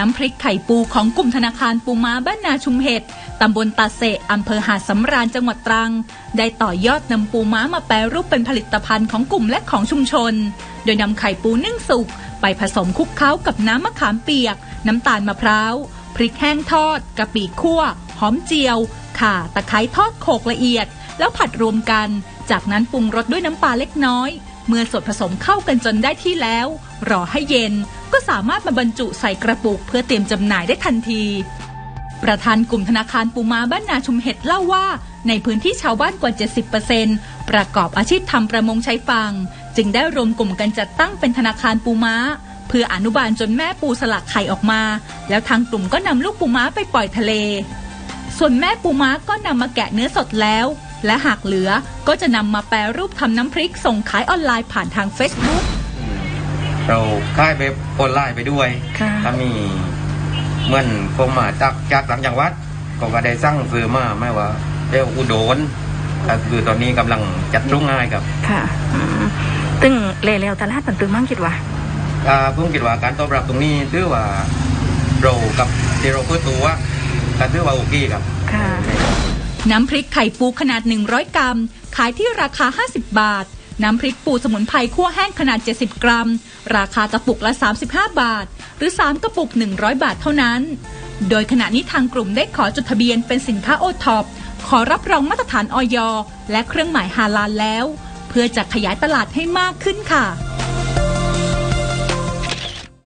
น้ำพริกไข่ปูของกลุ่มธนาคารปูม้าบ้านนาชุมเห็ดตำบลตาเสะอำเภอหาดสำราญจังหวัดตรัง ได้ต่อยอดนำปูม้ามาแปรรูปเป็นผลิตภัณฑ์ของกลุ่มและของชุมชน โดยนำไข่ปูนึ่งสุก ไปผสมคลุกเคล้ากับน้ำมะขามเปียก น้ำตาลมะพร้าว พริกแห้งทอดกะปิคั่ว หอมเจียว ข่า ตะไคร้ทอดโขกละเอียด แล้วผัดรวมกัน จากนั้นปรุงรสด้วยน้ำปลาเล็กน้อย เมื่อส่วนผสมเข้ากันจนได้ที่แล้ว รอให้เย็นก็สามารถมาบรรจุใส่กระปุกเพื่อเตรียมจำหน่ายได้ทันที ประธานกลุ่มธนาคารปูมาบ้านนาชุมเห็ดเล่าว่า ในพื้นที่ชาวบ้านกว่า 70%ประกอบอาชีพทำประมงใช้ฝั่งจึงได้รวมกลุ่มกันจัดตั้งเป็นธนาคารปูม้า เพื่ออนุบาลจนแม่ปูสลักไข่ออกมา แล้วทางกลุ่มก็นำลูกปูม้าไปปล่อยทะเล ส่วนแม่ปูม้าก็นำมาแกะเนื้อสดแล้ว และหากเหลือก็จะนำมาแปรรูปทำน้ำพริกส่งขายออนไลน์ผ่านทาง Facebook เราค่ายไปออนไลน์ไปด้วยค่ะถ้ามีเหมื่อนคงมาจากจากต่างจังหวัด ก็ก็ได้สั่งซื้อมาไม่ว่าเรียกว่าอุดรก็คือตอนนี้กำลังจัดรุ่งง่ายครับ ค่ะอืมตึงเลแล้วตลาดมันตึงมั่งคิดว่าอ่าผมคิดว่าการตอบรับตรงนี้ถือว่าเรากับที่เราเพื่อตัวก็ถือว่าโอเคครับ ค่ะ น้ำพริกไข่ปูขนาด 100 กรัม ขายที่ราคา 50 บาท น้ำพริกปูสมุนไพรคั่วแห้งขนาด 70 กรัม ราคากระปุกละ 35 บาท หรือ 3 กระปุก 100 บาทเท่านั้น โดยขณะนี้ทางกลุ่มได้ขอจดทะเบียนเป็นสินค้าโอท็อปขอรับรองมาตรฐานออยและเครื่องหมายฮาลาลแล้ว เพื่อจะขยายตลาดให้มากขึ้นค่ะ